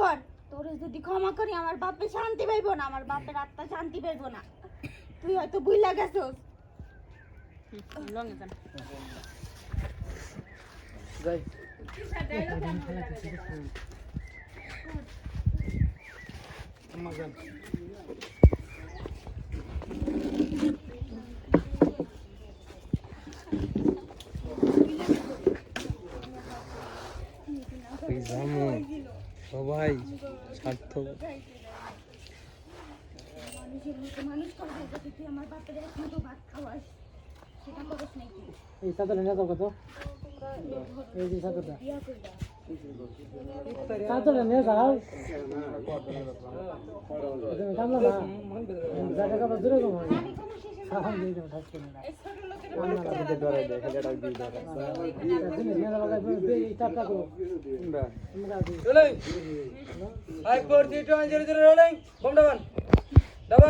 কর। তোরে যদি ক্ষমা করি, আমার বাপে শান্তি পাইবো না, আমার বাপের আত্মা শান্তি পাইবো না। তুই হয়তো বুইলা গেছস। যান সবাই নাকি এই নিয়ে যাও কত এই যে নিয়ে যাও তুমি কামলা না জায়গা কাপড় দূরে কম হয় আমি কোনো শেষে সাহায্য দিয়ে দেবো ঠাস করে না এই ছোট লোকের তুমি নিয়ে যাব লাগবে এই চাপটা করো তোমরা দিই rolling five four three two one zero zero rolling বোমটা